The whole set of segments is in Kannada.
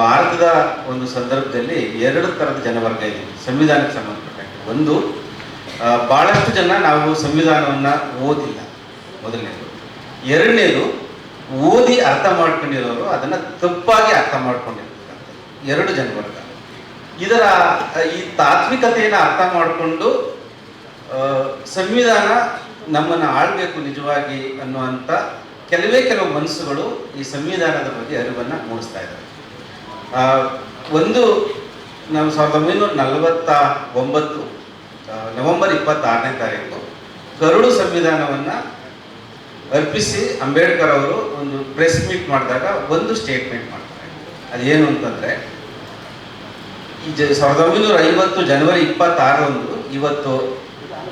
ಭಾರತದ ಒಂದು ಸಂದರ್ಭದಲ್ಲಿ ಎರಡು ಥರದ ಜನವರ್ಗ ಇದೆ, ಸಂವಿಧಾನಕ್ಕೆ ಸಂಬಂಧಪಟ್ಟಂತೆ. ಒಂದು ಭಾಳಷ್ಟು ಜನ ನಾವು ಸಂವಿಧಾನವನ್ನು ಓದಿಲ್ಲ ಮೊದಲನೇದು. ಎರಡನೇದು, ಓದಿ ಅರ್ಥ ಮಾಡ್ಕೊಂಡಿರೋರು ಅದನ್ನು ತಪ್ಪಾಗಿ ಅರ್ಥ ಮಾಡ್ಕೊಂಡಿರ್ತಕ್ಕಂಥ ಎರಡು ಜನವರ್ಗ. ಇದರ, ಈ ತಾತ್ವಿಕತೆಯನ್ನು ಅರ್ಥ ಮಾಡಿಕೊಂಡು ಸಂವಿಧಾನ ನಮ್ಮನ್ನು ಆಳ್ಬೇಕು ನಿಜವಾಗಿ ಅನ್ನುವಂಥ ಕೆಲವೇ ಕೆಲವು ಮನಸ್ಸುಗಳು ಈ ಸಂವಿಧಾನದ ಬಗ್ಗೆ ಅರಿವನ್ನು ಮೂಡಿಸ್ತಾ ಇದ್ದಾರೆ. ಒಂದು ನಾವು ಸಾವಿರದ ಒಂಬೈನೂರ ನಲವತ್ತ ಒಂಬತ್ತು ನವೆಂಬರ್ ಇಪ್ಪತ್ತಾರನೇ ತಾರೀಕು ಗರುಡು ಸಂವಿಧಾನವನ್ನು ಅರ್ಪಿಸಿ ಅಂಬೇಡ್ಕರ್ ಅವರು ಒಂದು ಪ್ರೆಸ್ ಮೀಟ್ ಮಾಡಿದಾಗ ಒಂದು ಸ್ಟೇಟ್ಮೆಂಟ್ ಮಾಡ್ತಾರೆ. ಅದೇನು ಅಂತಂದರೆ, ಈ ಜ, ಸಾವಿರದ ಒಂಬೈನೂರ ಐವತ್ತು ಜನವರಿ ಇಪ್ಪತ್ತಾರರಂದು ಇವತ್ತು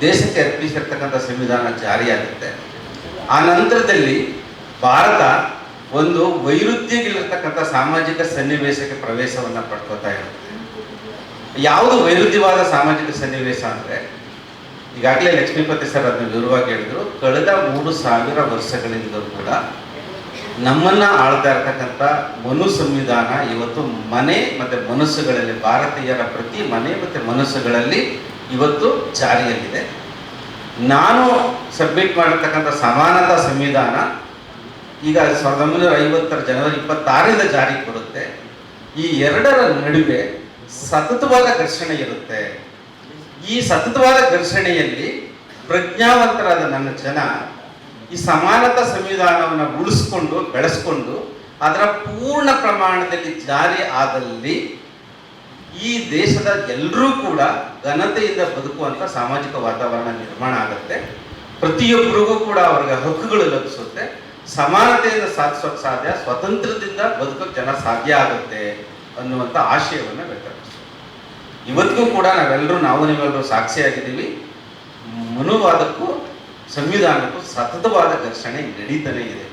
ದೇಶಕ್ಕೆ ಅರ್ಪಿಸಿರ್ತಕ್ಕಂಥ ಸಂವಿಧಾನ ಜಾರಿಯಾಗುತ್ತೆ. ಆ ನಂತರದಲ್ಲಿ ಭಾರತ ಒಂದು ವೈರುಧ್ಯಗಿರತಕ್ಕಂಥ ಸಾಮಾಜಿಕ ಸನ್ನಿವೇಶಕ್ಕೆ ಪ್ರವೇಶವನ್ನು ಪಡ್ಕೋತಾ ಇರುತ್ತೆ ಯಾವುದು ವೈರುಧ್ಯವಾದ ಸಾಮಾಜಿಕ ಸನ್ನಿವೇಶ ಅಂದರೆ, ಈಗಾಗಲೇ ಲಕ್ಷ್ಮೀಪತಿ ಸರ್ ಅದನ್ನ ವಿವರವಾಗಿ ಹೇಳಿದ್ರು, ಕಳೆದ ಮೂರು ಸಾವಿರ ವರ್ಷಗಳಿಂದ ಕೂಡ ನಮ್ಮನ್ನ ಆಳ್ತಾ ಇರ್ತಕ್ಕಂಥ ಮನು ಸಂವಿಧಾನ ಇವತ್ತು ಮನೆ ಮತ್ತೆ ಮನಸ್ಸುಗಳಲ್ಲಿ, ಭಾರತೀಯರ ಪ್ರತಿ ಮನೆ ಮತ್ತೆ ಮನಸ್ಸುಗಳಲ್ಲಿ ಇವತ್ತು ಜಾರಿಯಲ್ಲಿದೆ. ನಾನು ಸಬ್ಮಿಟ್ ಮಾಡಿರ್ತಕ್ಕಂಥ ಸಮಾನತಾ ಸಂವಿಧಾನ ಈಗ ಸಾವಿರದ ಒಂಬೈನೂರ ಐವತ್ತರ ಜನವರಿ ಇಪ್ಪತ್ತಾರರಿಂದ ಜಾರಿಗೆ ಬರುತ್ತೆ. ಈ ಎರಡರ ನಡುವೆ ಸತತವಾದ ಘರ್ಷಣೆ ಇರುತ್ತೆ. ಈ ಸತತವಾದ ಘರ್ಷಣೆಯಲ್ಲಿ ಪ್ರಜ್ಞಾವಂತರಾದ ನನ್ನ ಜನ ಈ ಸಮಾನತಾ ಸಂವಿಧಾನವನ್ನು ಉಳಿಸ್ಕೊಂಡು, ಬೆಳೆಸ್ಕೊಂಡು, ಅದರ ಪೂರ್ಣ ಪ್ರಮಾಣದಲ್ಲಿ ಜಾರಿ ಆದಲ್ಲಿ ಈ ದೇಶದ ಎಲ್ಲರೂ ಕೂಡ ಘನತೆಯಿಂದ ಬದುಕುವಂಥ ಸಾಮಾಜಿಕ ವಾತಾವರಣ ನಿರ್ಮಾಣ ಆಗುತ್ತೆ. ಪ್ರತಿಯೊಬ್ಬರಿಗೂ ಕೂಡ ಅವರಿಗೆ ಹಕ್ಕುಗಳು ಲಭಿಸುತ್ತೆ. ಸಮಾನತೆಯಿಂದ ಸಾಧಿಸೋಕೆ ಸಾಧ್ಯ, ಸ್ವತಂತ್ರದಿಂದ ಬದುಕೋಕೆ ಜನ ಸಾಧ್ಯ ಆಗುತ್ತೆ ಅನ್ನುವಂಥ ಆಶಯವನ್ನು ವ್ಯಕ್ತಪಡಿಸ್ತೀವಿ ಇವತ್ತಿಗೂ ಕೂಡ ನಾವೆಲ್ಲರೂ ನಾವು ನೀವೆಲ್ಲರೂ ಸಾಕ್ಷಿಯಾಗಿದ್ದೀವಿ. ಮನುವಾದಕ್ಕೂ, ಸಂವಿಧಾನಕ್ಕೂ ಸತತವಾದ ಘರ್ಷಣೆ ನಡೀತಾನೆ ಇದೆ.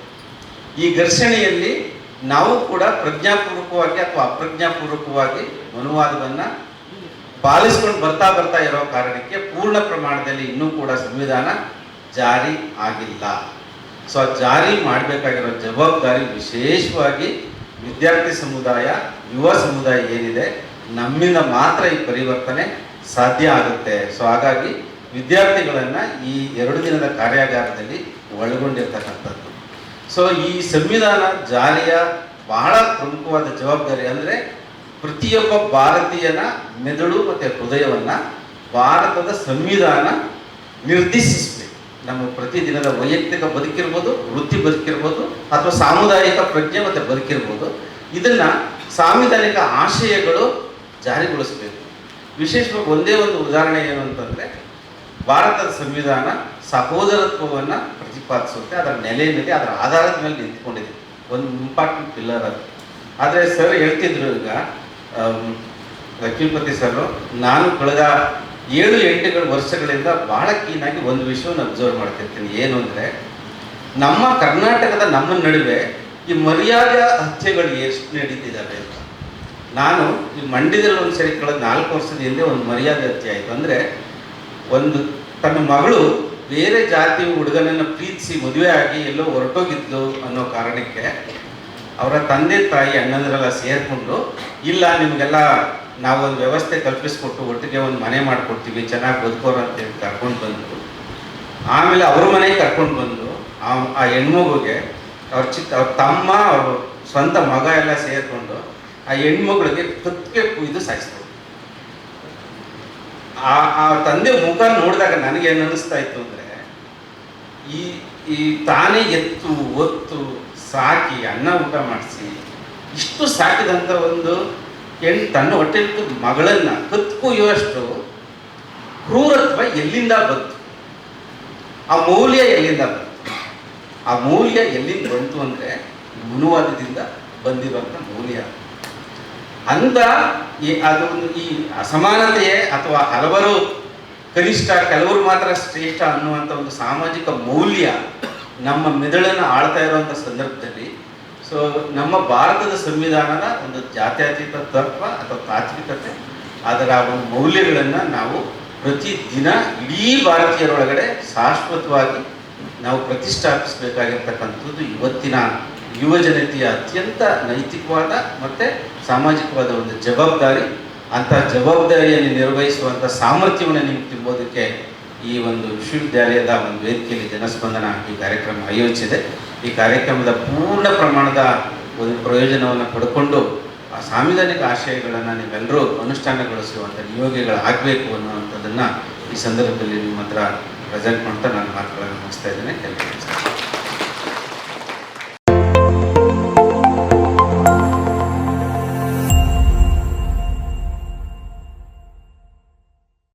ಈ ಘರ್ಷಣೆಯಲ್ಲಿ ನಾವು ಕೂಡ ಪ್ರಜ್ಞಾಪೂರ್ವಕವಾಗಿ ಅಥವಾ ಅಪ್ರಜ್ಞಾಪೂರ್ವಕವಾಗಿ ಮನುವಾದವನ್ನ ಪಾಲಿಸ್ಕೊಂಡು ಬರ್ತಾ ಬರ್ತಾ ಇರೋ ಕಾರಣಕ್ಕೆ ಪೂರ್ಣ ಪ್ರಮಾಣದಲ್ಲಿ ಇನ್ನೂ ಕೂಡ ಸಂವಿಧಾನ ಜಾರಿ ಆಗಿಲ್ಲ. ಸೊ ಜಾರಿ ಮಾಡಬೇಕಾಗಿರೋ ಜವಾಬ್ದಾರಿ ವಿಶೇಷವಾಗಿ ವಿದ್ಯಾರ್ಥಿ ಸಮುದಾಯ, ಯುವ ಸಮುದಾಯ ಏನಿದೆ, ನಮ್ಮಿಂದ ಮಾತ್ರ ಈ ಪರಿವರ್ತನೆ ಸಾಧ್ಯ ಆಗುತ್ತೆ. ಸೊ ಹಾಗಾಗಿ ವಿದ್ಯಾರ್ಥಿಗಳನ್ನು ಈ ಎರಡು ದಿನದ ಕಾರ್ಯಾಗಾರದಲ್ಲಿ ಒಳಗೊಂಡಿರ್ತಕ್ಕಂಥದ್ದು. ಸೊ ಈ ಸಂವಿಧಾನ ಜಾರಿಯ ಬಹಳ ಪ್ರಮುಖವಾದ ಜವಾಬ್ದಾರಿ ಅಂದರೆ ಪ್ರತಿಯೊಬ್ಬ ಭಾರತೀಯನ ಮೆದುಳು ಮತ್ತು ಹೃದಯವನ್ನು ಭಾರತದ ಸಂವಿಧಾನ ನಿರ್ದೇಶಿಸಬೇಕು ನಮ್ಮ ಪ್ರತಿದಿನದ ವೈಯಕ್ತಿಕ ಬದುಕಿರ್ಬೋದು, ವೃತ್ತಿ ಬದುಕಿರ್ಬೋದು, ಅಥವಾ ಸಾಮುದಾಯಿಕ ಪ್ರಜ್ಞೆ ಮತ್ತು ಬದುಕಿರ್ಬೋದು, ಇದನ್ನ ಸಾಂವಿಧಾನಿಕ ಆಶಯಗಳು ಜಾರಿಗೊಳಿಸಬೇಕು. ವಿಶೇಷವಾಗಿ ಒಂದೇ ಒಂದು ಉದಾಹರಣೆ ಏನು ಅಂತಂದರೆ, ಭಾರತದ ಸಂವಿಧಾನ ಸಹೋದರತ್ವವನ್ನು ಪ್ರತಿಪಾದಿಸುತ್ತೆ, ಅದರ ನೆಲೆಯಲ್ಲಿ, ಅದರ ಆಧಾರದ ಮೇಲೆ ನಿಂತ್ಕೊಂಡಿದೆ. ಒಂದು ಇಂಪಾರ್ಟೆಂಟ್ ಪಿಲ್ಲರ್ ಅದು. ಆದರೆ ಸರ್ ಹೇಳ್ತಿದ್ರು ಈಗ ಲಕ್ಷ್ಮೀಪತಿ ಸರ್ ನಾನು ಕಳೆದ ಏಳು ಎಂಟು ವರ್ಷಗಳಿಂದ ಬಹಳ ಕೀನಾಗಿ ಒಂದು ವಿಷಯವನ್ನು ಅಬ್ಸರ್ವ್ ಮಾಡ್ತಿರ್ತೀನಿ. ಏನು ಅಂದರೆ, ನಮ್ಮ ಕರ್ನಾಟಕದ ನಮ್ಮ ನಡುವೆ ಈ ಮರ್ಯಾದೆ ಹತ್ಯೆಗಳು ಎಷ್ಟು ನಡೀತಿದ್ದಾವೆ ನಾನು ಈ ಮಂಡ್ಯದಲ್ಲಿ ಒಂದು ಸರಿ ಕಳೆದ ನಾಲ್ಕು ವರ್ಷದ ಹಿಂದೆ ಒಂದು ಮರ್ಯಾದೆ ಹತ್ಯೆ ಆಯಿತು. ಅಂದರೆ, ಒಂದು ತನ್ನ ಮಗಳು ಬೇರೆ ಜಾತಿ ಹುಡುಗನನ್ನು ಪ್ರೀತಿಸಿ ಮದುವೆ ಆಗಿ ಎಲ್ಲೋ ಹೊರಟೋಗಿದ್ದು ಅನ್ನೋ ಕಾರಣಕ್ಕೆ ಅವರ ತಂದೆ ತಾಯಿ ಅಣ್ಣಂದರೆಲ್ಲ ಸೇರಿಕೊಂಡು, ಇಲ್ಲ, ನಿಮಗೆಲ್ಲ ನಾವೊಂದು ವ್ಯವಸ್ಥೆ ಕಲ್ಪಿಸ್ಕೊಟ್ಟು ಒಟ್ಟಿಗೆ ಒಂದು ಮನೆ ಮಾಡಿಕೊಡ್ತೀವಿ, ಚೆನ್ನಾಗಿ ಬದುಕೋರು ಅಂತೇಳಿ ಕರ್ಕೊಂಡು ಬಂದರು. ಆಮೇಲೆ ಅವ್ರ ಮನೆಗೆ ಕರ್ಕೊಂಡು ಬಂದು ಆ ಹೆಣ್ಮಗುಗೆ ಅವ್ರ ಚಿಕ್ಕ ಅವ್ರ ತಮ್ಮ, ಅವರು ಸ್ವಂತ ಮಗ ಎಲ್ಲ ಸೇರಿಕೊಂಡು ಆ ಹೆಣ್ಮಗಳಿಗೆ ಕತ್ತಿಗೆ ಕುಯ್ದು ಸಾಯಿಸ್ತಾರೆ ಆ ಆ ತಂದೆ ಮುಖ ನೋಡಿದಾಗ ನನಗೆ ಏನು ಅನ್ನಿಸ್ತಾ ಇತ್ತು ಅಂದರೆ, ಈ ಈ ತಾನೇ ಎತ್ತು, ಒತ್ತು, ಸಾಕಿ, ಅನ್ನ ಊಟ ಮಾಡಿಸಿ, ಇಷ್ಟು ಸಾಕಿದಂಥ ಒಂದು ಹೆಣ್ಣು ತನ್ನ ಹೊಟ್ಟೆಲಿಟ್ಟು ಮಗಳನ್ನ ಕತ್ಕೊಯ್ಯುವಷ್ಟು ಕ್ರೂರತ್ವ ಎಲ್ಲಿಂದ ಬಂತು? ಆ ಮೌಲ್ಯ ಎಲ್ಲಿಂದ ಬಂತು? ಆ ಮೌಲ್ಯ ಎಲ್ಲಿಂದ ಬಂತು ಅಂದರೆ ಮನುವಾದದಿಂದ ಬಂದಿರುವಂಥ ಮೌಲ್ಯ. ಅಂತ ಈ ಅದು ಒಂದು ಈ ಅಸಮಾನತೆಯೇ ಅಥವಾ ಹಲವರು ಕನಿಷ್ಠ ಕೆಲವರು ಮಾತ್ರ ಶ್ರೇಷ್ಠ ಅನ್ನುವಂಥ ಒಂದು ಸಾಮಾಜಿಕ ಮೌಲ್ಯ ನಮ್ಮ ಮೆದುಳನ್ನು ಆಳ್ತಾ ಇರುವಂಥ ಸಂದರ್ಭದಲ್ಲಿ ಸೊ ನಮ್ಮ ಭಾರತದ ಸಂವಿಧಾನದ ಒಂದು ಜಾತ್ಯತೀತ ತತ್ವ ಅಥವಾ ತಾತ್ವಿಕತೆ ಅದರ ಒಂದು ಮೌಲ್ಯಗಳನ್ನು ನಾವು ಪ್ರತಿದಿನ ಇಡೀ ಭಾರತೀಯರೊಳಗಡೆ ಶಾಶ್ವತವಾಗಿ ನಾವು ಪ್ರತಿಷ್ಠಾಪಿಸಬೇಕಾಗಿರ್ತಕ್ಕಂಥದ್ದು ಇವತ್ತಿನ ಯುವ ಜನತೆಯ ಅತ್ಯಂತ ನೈತಿಕವಾದ ಮತ್ತು ಸಾಮಾಜಿಕವಾದ ಒಂದು ಜವಾಬ್ದಾರಿ. ಅಂತಹ ಜವಾಬ್ದಾರಿಯನ್ನು ನಿರ್ವಹಿಸುವಂಥ ಸಾಮರ್ಥ್ಯವನ್ನು ನಿಮ್ಗೆ ತುಂಬೋದಕ್ಕೆ ಈ ಒಂದು ವಿಶ್ವವಿದ್ಯಾಲಯದ ಒಂದು ವೇದಿಕೆಯಲ್ಲಿ ಜನಸ್ಪಂದನ ಈ ಕಾರ್ಯಕ್ರಮ ಆಯೋಜಿಸಿದೆ. ಈ ಕಾರ್ಯಕ್ರಮದ ಪೂರ್ಣ ಪ್ರಮಾಣದ ಒಂದು ಪ್ರಯೋಜನವನ್ನು ಪಡ್ಕೊಂಡು ಆ ಸಾಂವಿಧಾನಿಕ ಆಶಯಗಳನ್ನು ನೀವೆಲ್ಲರೂ ಅನುಷ್ಠಾನಗೊಳಿಸುವಂಥ ನಿಯೋಗಿಗಳಾಗಬೇಕು ಅನ್ನುವಂಥದ್ದನ್ನು ಈ ಸಂದರ್ಭದಲ್ಲಿ ನಿಮ್ಮ ಹತ್ರ ಪ್ರೆಸೆಂಟ್ ಮಾಡ್ತಾ ನಾನು ಮಾತುಗಳನ್ನು ಮುಗಿಸ್ತಾ ಇದ್ದೇನೆ. ನಮಸ್ಕಾರ.